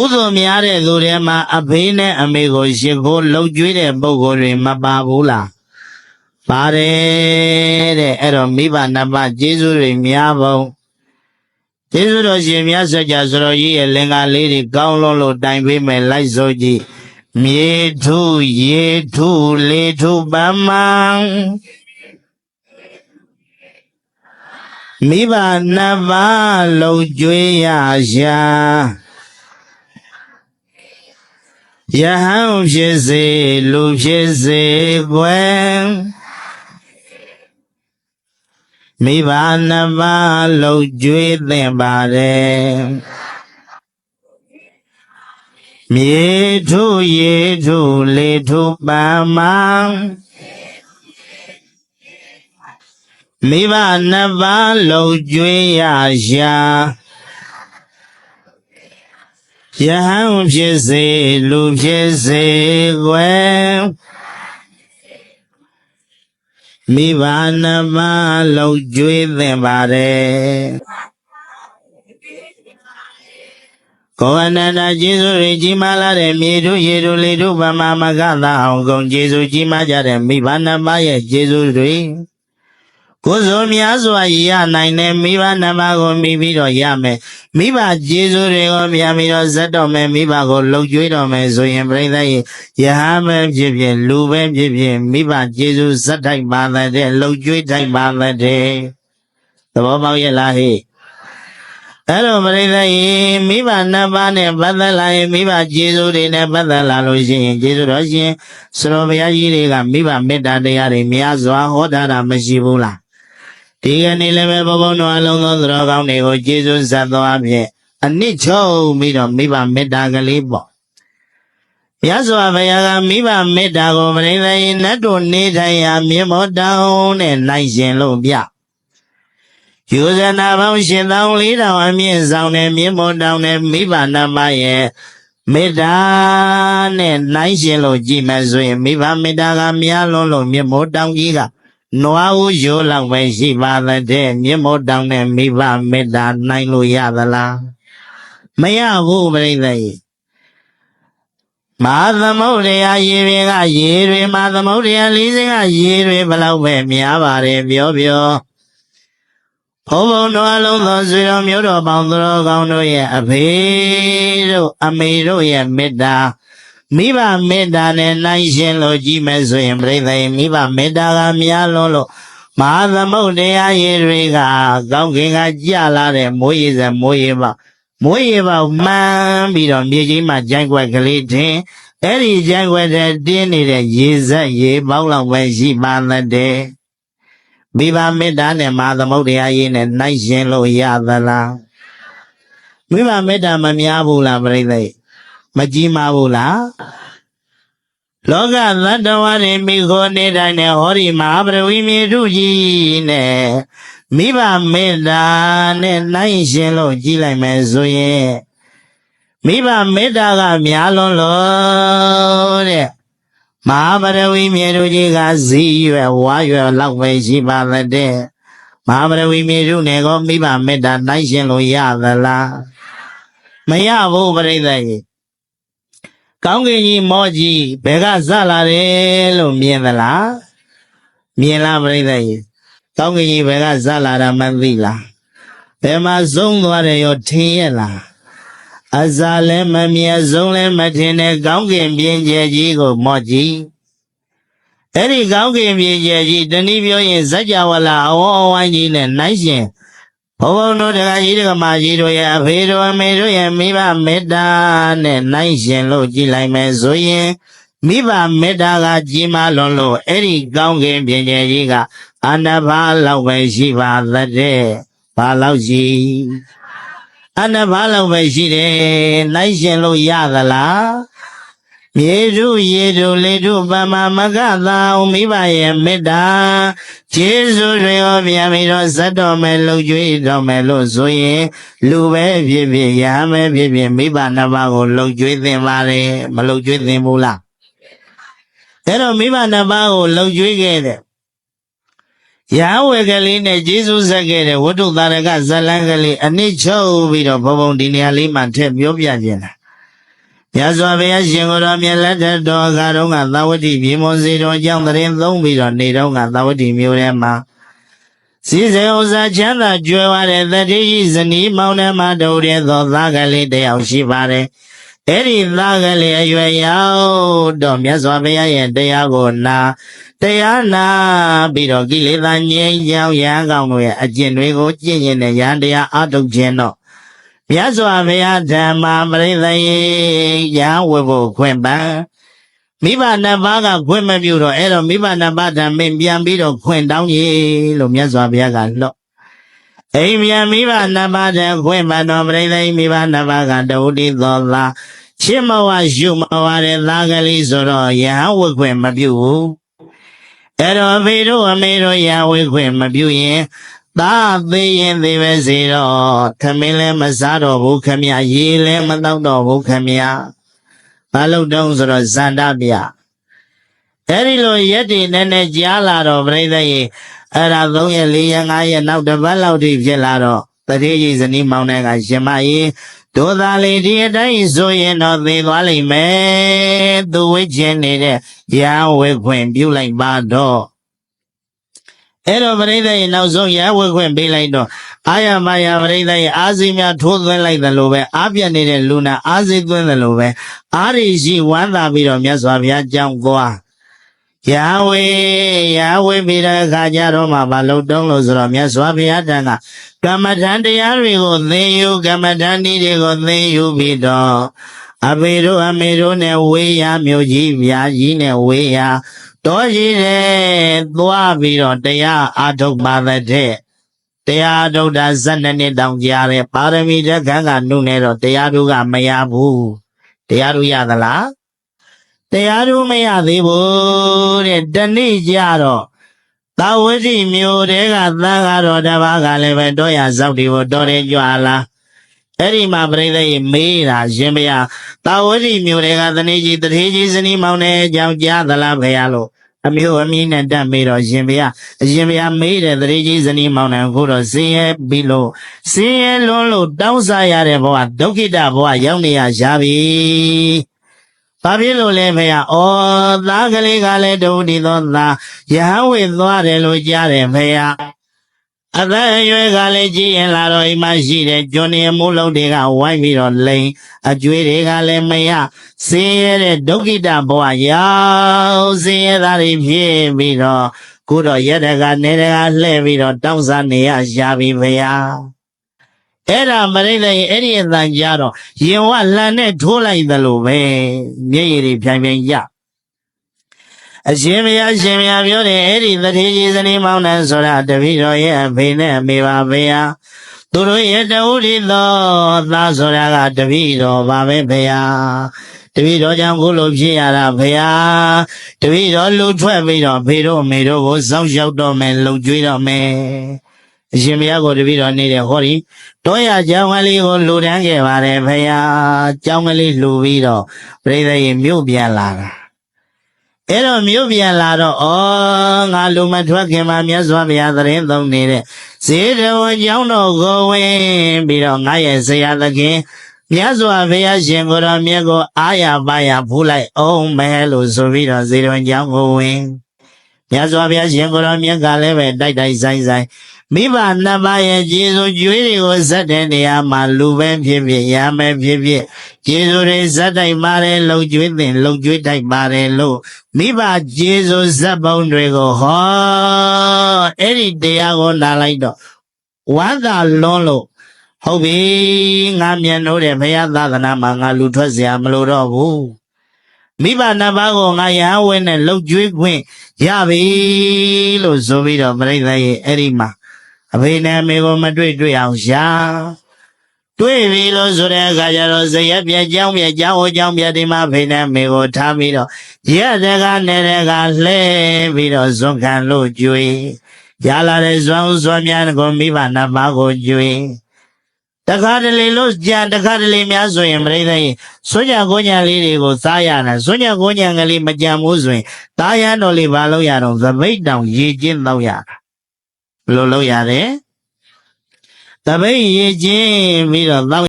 ကုသိုလ်များတဲ့သူတွေမှာအဖေနဲ့အမေကိုရှ िख ိုးလှုပ်ကြွေးတဲ့ပုံကိုယ်တွေမပါဘူးလားပါတယ်တဲ့အဲ့တော့မိဘနှစ်ပါးကျေးဇူးတွေများပုံကျေးဇူးတော်ရှင်မြတ်စွာဘုရားဆိုတော်ကြီးရဲ့လင်္ကာလေးတွေကောင်းလုံးလို့တိုင်ပေးမယ်လိုက်စိုးကြည့်မြေထုရေထုလေထုပမံမိဘနှစ်ပါးလှုပ်ကြွေးရရှာ ယဟန်ဖြစ်စေလူဖြစ်စေကွယ်မိဘနှစ်ပါးလှုပ်ကြွေးသင့်ပါတယ်မြေထုရေထုလေထုပမံမိဘနှစ်ပါးလှုပ်ကြွေးရရှာ ယဟန်ဖြစ်စေလူဖြစ်စေကွယ်မိဘနှစ်ပါးလှုပ်ကြွေးသင့်ပါတယ်ကိုယ်အနန္တကျေးဇူးတွေကြီးမားလာတဲ့မြေတို့ရေတို့လေတို့ဗမာမကသာအောင်ကုန်ကျေးဇူးကြီးမားကြတဲ့မိဘနှစ်ပါးရဲ့ကျေးဇူးတွေ ကိုယ်စုံများစွာရနိုင်တဲ့မိဘနှစ်ပါးကိုမိပြီးတော့ရမယ်မိဘကျေးဇူးတွေကိုပြန်ပြီးတော့ဇက်တော်မယ်မိဘကိုလှုပ်ကြွေးတော်မယ်ဆိုရင်ပြိဿရဲ့ယဟန်ပဲဖြစ်ဖြစ်လူပဲဖြစ်ဖြစ်မိဘကျေးဇူးဇက်တိုက်ပါတဲ့လှုပ်ကြွေးတိုက်ပါတဲ့သဘောပေါက်ရဲ့လားဟဲ့အဲ့တော့ပြိဿရဲ့မိဘနှစ်ပါးနဲ့ပတ်သက်လာရင်မိဘကျေးဇူးတွေနဲ့ပတ်သက်လာလို့ရှိရင်ကျေးဇူးတော်ရှင်စရောဘုရားကြီးတွေကမိဘမေတ္တာတရားတွေများစွာဟောတာတာမရှိဘူးလား ဒီကနေ့လည်းပဲဘဘုံတော်အလုံးသောသတော်ကောင်းတွေကိုကျေးဇူးဇတ်တော်အဖြစ်အနစ်ချုပ်ပြီးတော့မိဘမေတ္တာကလေးပေါ့မြတ်စွာဘုရားကမိဘမေတ္တာကိုပြိဿရင်နတ်တို့နေထိုင်ရာမြေမောတောင်းနဲ့နိုင်ရှင်လို့ပြယူဇနာပေါင်းရှင်သောင်းလေးတောင်အမြင့်ဆောင်တဲ့မြေမောတောင်းနဲ့မိဘနာမရဲ့မေတ္တာနဲ့နိုင်ရှင်လို့ကြည်မယ်ဆိုရင်မိဘမေတ္တာကများလွန်းလို့မြေမောတောင်းကြီးက နွားဦးရိုးလောက်ပဲရှိပါတဲ့မြေမောတောင်းနဲ့မိဘမေတ္တာနိုင်လို့ရသလားမရဘူးပြိဿကြီးမဟာသမုဒ္ဒရာရေတွေကရေတွေမဟာသမုဒ္ဒရာလေးစင်းကရေတွေဘလောက်ပဲများပါတယ်ပြောပြောဘုံဘုံတော်အလုံးသောဆွေတော်မျိုးတော်ပေါင်းသူတော်ကောင်းတို့ရဲ့အဖေတို့အမေတို့ရဲ့မေတ္တာ မိဘမေတ္တာနဲ့နိုင်ရှင်လို့ကြည်မယ်ဆိုရင်ပြိဿရင်မိဘမေတ္တာကများလွန်းလို့မဟာသမုဒ္ဒရာရေတွေကကောင်းကင်ကကြလာတဲ့မိုးရေစံမိုးရေပေါ့မိုးရေပေါက်မှန်းပြီးတော့မြေကြီးမှာကြိုင်ွက်ကလေးတင်အဲ့ဒီကြိုင်ွက်တဲ့တင်းနေတဲ့ရေစက်ရေပေါက်လောက်ပဲရှိပါတဲ့မိဘမေတ္တာနဲ့မဟာသမုဒ္ဒရာရေနဲ့နိုင်ရှင်လို့ရသလားမိဘမေတ္တာမများဘူးလားပြိဿ မကြီးမားဘူးလားလောကသတ္တဝါတွေမိခိုနေတိုင်းနဲ့ဟောဒီမဟာပရဝိမြေထုကြီးနဲ့မိဘမေတ္တာနဲ့နိုင်ရှင်လို့ကြည်လိုက်မယ်ဆိုရင်မိဘမေတ္တာကများလွန်းလို့တဲ့မဟာပရဝိမြေထုကြီးကဇီးရွယ်ဝါရွယ်လောက်ပဲရှိပါတဲ့မဟာပရဝိမြေထုနဲ့ကောမိဘမေတ္တာနိုင်ရှင်လို့ရသလားမရဘူးပြိဿကြီး ကောင်းကင်ကြီးမောကြီးဘယ်ကဇလာတယ်လို့မြင်သလားမြင်လားပြိဿကြီးကောင်းကင်ကြီးဘယ်ကဇလာတာမသိလားဘယ်မှာဆုံးသွားတယ်ရောထင်ရဲ့လားအဇာလည်းမမြဲဆုံးလည်းမထင်တဲ့ကောင်းကင်ပြင်းကျဲကြီးကိုမောကြီးအဲ့ဒီကောင်းကင်ပြင်းကျဲကြီးတနည်းပြောရင်ဇัจ java လာအဝေါ်အဝိုင်းကြီးနဲ့နိုင်ရှင် ဘုံဘုံတို့တကကြီးတကမာကြီးတို့ရဲ့အဖေတို့အမေတို့ရဲ့မိဘမေတ္တာနဲ့နိုင်ရှင်လို့ကြည်လိုက်မယ်ဆိုရင်မိဘမေတ္တာကကြီးမားလွန်လို့အဲ့ဒီကောင်းကင်ပြင်ကျယ်ကြီးကအန္တဘာလောက်ပဲရှိပါတဲ့ဘာလောက်ရှိအန္တဘာလောက်ပဲရှိတယ်နိုင်ရှင်လို့ရသလား မြေထုရေထုလေထုပမမကသာမိဘရဲ့မေတ္တာကျေးဇူးတွေရောပြန်ပြီးတော့ဇတ်တော်မယ်လှုပ်ကြွေးတော်မယ်လို့ဆိုရင်လူပဲဖြစ်ဖြစ်ရဟမယ်ဖြစ်ဖြစ်မိဘနှစ်ပါးကိုလှုပ်ကြွေးသင်ပါတယ်မလှုပ်ကြွေးသင်ဘူးလားအဲ့တော့မိဘနှစ်ပါးကိုလှုပ်ကြွေးခဲ့တဲ့ရာဝေကလေးနဲ့ကျေးဇူးဆက်ခဲ့တဲ့ဝတ္ထုသာရကဇလန်းကလေးအနစ်ချုပ်ပြီးတော့ဘုံဘုံဒီနေရာလေးမှာထည့်ပြောပြခြင်းလား မြတ်စွာဘုရားရှင်ကိုယ်တော်မြတ်လက်ထက်တော်အခါတုန်းကသဝတိမြေမွန်စီတော်ကြောင့်တရင်သုံးပြီးတော့နေတော့ကသဝတိမျိုးထဲမှာစည်းစိမ်ဥစ္စာချမ်းသာကြွယ်ဝတဲ့တတိယဇနီးမောင်နှမတို့တဲ့သောသားကလေးတစ်ယောက်ရှိပါတယ်အဲ့ဒီသားကလေးအရွယ်ရောက်တော့မြတ်စွာဘုရားရဲ့တရားကိုနာတရားနာပြီးတော့ကိလေသာငြိမ်းချမ်းရဟန်းကောင်းတို့ရဲ့အကျင့်တွေကိုကျင့်ရင်တဲ့ရဟန်းတရားအထုတ်ခြင်းတော့ မြတ်စွာဘုရားဓမ္မပရိသတ်ယေရဟဝတ်ဖို့ခွင့်ပန်မိဘနှစ်ပါးကခွင့်မပြုတော့အဲ့တော့မိဘနှစ်ပါးဓမ္မပြန်ပြီးတော့ခွင့်တောင်းကြီးလို့မြတ်စွာဘုရားကလော့အိမ်မြန်မိဘနှစ်ပါးတည်းခွင့်ပန်တော်ပရိသတ်မိဘနှစ်ပါးကတဝတိသောသားချစ်မဝရှုမဝတဲ့သားကလေးဆိုတော့ရဟဝတ်ခွင့်မပြုဘူးအဲ့တော့အဖေတို့အမေတို့ရဟဝတ်ခွင့်မပြုရင် သာသေးရင်သေးပဲစေတော့ခမင်းလည်းမစားတော့ဘူးခမရရေလည်းမတော့တော့ဘူးခမရဘာလို့တုံးဆိုတော့ဇန္တပြအဲ့ဒီလိုရက်တည်နဲ့နဲ့ကြားလာတော့ပြိဿရေအဲ့ဒါ3ရက်4ရက်5ရက်နောက်တစ်ပတ်လောက်ထိဖြစ်လာတော့တတိယဇနီးမောင်တဲ့ကရှင်မကြီးဒိုသာလေးဒီအတိုင်းဆိုရင်တော့သေသွားလိမ့်မယ်သူဝိချင်းနေတဲ့ရာဝဲခွင့်ပြုလိုက်ပါတော့ အဲ့တော့ပရိသတ်ရဲ့နောက်ဆုံးရဝက်ခွင့်ပေးလိုက်တော့အာရမယာပရိသတ်ရဲ့အာစီများထိုးသွင်းလိုက်တယ်လို့ပဲအာပြတ်နေတဲ့လူနာအာစီသွင်းတယ်လို့ပဲအာရိရှိဝမ်းသာပြီးတော့မြတ်စွာဘုရားကြောင်းသွားယာဝေယာဝေပြီးတဲ့အခါကျတော့မှမလုံတုံးလို့ဆိုတော့မြတ်စွာဘုရားတန်ကကမ္မထံတရားတွေကိုသင်ယူကမ္မထံဤတွေကိုသင်ယူပြီးတော့အဖေတို့အမေတို့နဲ့ဝေးရမြို့ကြီးမြာကြီးနဲ့ဝေးရ တော်ရှိတယ်သွားပြီးတော့တရားအာထုတ်ပါတဲ့တရားအာထုတ်တာဇက်နှစ်နှစ်တောင်ကြားတယ်ပါရမီတက်ခန်းကနုနေတော့တရားတို့ကမရဘူးတရားတို့ရသလားတရားတို့မရသေးဘူးတဲ့တနေ့ကြတော့သာဝတိမျိုးတဲကသံဃာတော်တစ်ပါးကလည်းပဲတော့ရဇောက်ဒီကိုတော်တယ်ကြွာလာအဲ့ဒီမှာပြိဿရေမေးတာရှင်ဘုရားသာဝတိမျိုးတွေကသနေကြီးတထေးကြီးစနီးမောင်နဲ့အကြောင်းကြားသလားဘုရားလို့ အမျိုးအမည်နဲ့တက်မေးတော့ရှင်ဘုရားအရှင်ဘုရားမေးတဲ့တရေကြီးဇနီးမောင်နှံကိုတော့ဆင်းရဲပြီးလို့ဆင်းရဲလွန်းလို့တောင်းစားရတဲ့ဘဝဒုက္ခိတဘဝရောက်နေရရှာပြီ။ဘာဖြစ်လို့လဲဖေ။အော်သားကလေးကလည်းဒုတိသောသားရဟန်းဝေသွားတယ်လို့ကြားတယ်ဖေ။ အသက်အရွယ်ကလည်းကြီးရင်လာတော့အိမ်မရှိတဲ့ကျွန်းနေမိုးလုံးတွေကဝိုင်းပြီးတော့လိန်အကျွေးတွေကလည်းမရဆင်းရဲတဲ့ဒုက္ခိတဘဝရောက်ဆင်းရဲသားတွေဖြစ်ပြီးတော့ကိုတော့ရက်တကနေတကလှည့်ပြီးတော့တောင်းစားနေရရှာပြီဗျာအဲ့ဒါမရိတ်လည်းအဲ့ဒီအတန်ကြတော့ရင်ဝလှန်နဲ့ထိုးလိုက်သလိုပဲမျက်ရည်တွေဖြိုင်ဖြိုင်ရ အရှင်ဘုရားရှင်ဘုရားပြောတယ်အဲ့ဒီသတိကြီးစနေမောင်းနှံဆိုတာတပည့်တော်ရဲ့အဖေနဲ့အမေပါဗျာသူတို့ရဲ့တဝုရိသောသားဆိုတာကတပည့်တော်ပါပဲဗျာတပည့်တော်ကြောင့်ကိုလိုဖြစ်ရတာဖေဟာတပည့်တော်လှုပ်ထွက်ပြီးတော့ဖေတို့မေတို့ကိုစောင့်ရှောက်တော့မယ်လှုပ်ကြွေးတော့မယ်အရှင်ဘုရားကိုတပည့်တော်နေတဲ့ဟောဒီတောရကျောင်းကလေးကိုလှူဒန်းခဲ့ပါတယ်ဖေဟာကျောင်းကလေးလှူပြီးတော့ပြိဿရေမြို့ပြန်လာတာ အဲ့တော့မြို့ပြန်လာတော့ဩငါလူမထွက်ခင်မှာမြတ်စွာဘုရားသတင်းသုံးနေတဲ့ဇေတဝန်ကျောင်းတော်ကိုဝင်ပြီးတော့ငါရဲ့ဆရာသခင်မြတ်စွာဘုရားရှင်ကိုယ်တော်မြတ်ကိုအာရပါရဖူးလိုက်အောင်မယ်လို့ဆိုပြီးတော့ဇေရဝန်ကျောင်းကိုဝင်မြတ်စွာဘုရားရှင်ကိုယ်တော်မြတ်ကလည်းပဲတိုက်တိုက်ဆိုင်ဆိုင် မိဘနှစ်ပါးရဲ့ကျေးဇူးကျွေးတွေကိုဇက်တဲ့နေရာမှာလူပဲဖြစ်ဖြစ်ရမယ်ဖြစ်ဖြစ်ကျေးဇူးတွေဇက်တိုက်ပါတယ်လုံကျွေးတင်လုံကျွေးတိုက်ပါတယ်လို့မိဘကျေးဇူးဇက်ပုံတွေကိုဟောအဲ့ဒီတရားကိုနားလိုက်တော့ဝမ်းသာလွန်းလို့ ဟုတ်ပြီငါမြန်လို့တဲ့ဘုရားသာသနာမှာငါလူထွက်เสียမလို့တော့ဘူးမိဘနှစ်ပါးကိုငါရဟန်းဝင်းနဲ့လှုပ်ကြွေးခွင့်ရပြီလို့ဆိုပြီးတော့ပြိဿရဲ့အဲ့ဒီမှာ အဖေနဲ့အမေကိုမတွေ့တွေ့အောင်ရှာတွေ့ပြီလို့ဆိုတဲ့အခါကျတော့ဇရက်ပြက်ကြောင်းပြက်ကြောင်းဟိုကြောင်းပြက်ဒီမှာဖေနဲ့အမေကိုထားပြီးတော့ရက်တကနဲ့တကလှဲပြီးတော့ဇွန်ခံလို့ကြွေးရလာတဲ့ဇွန်ဥဇွန်များကိုမိဘနှစ်ပါးကိုကြွေးတခါတလေလို့ကြံတခါတလေများဆိုရင်ပြိဿရင်စွညကိုညာလေးတွေကိုစားရတာစွညကိုညာကလေးမကြံဘူးဆိုရင်သားရတော်လေးဘာလို့ရတော့သပိတ်တောင်ရေကျင်းတော့ရတာ ဘယ်လိုလုပ်ရတယ်သပိတ်ရေကျင်းပြီးတော့သောက်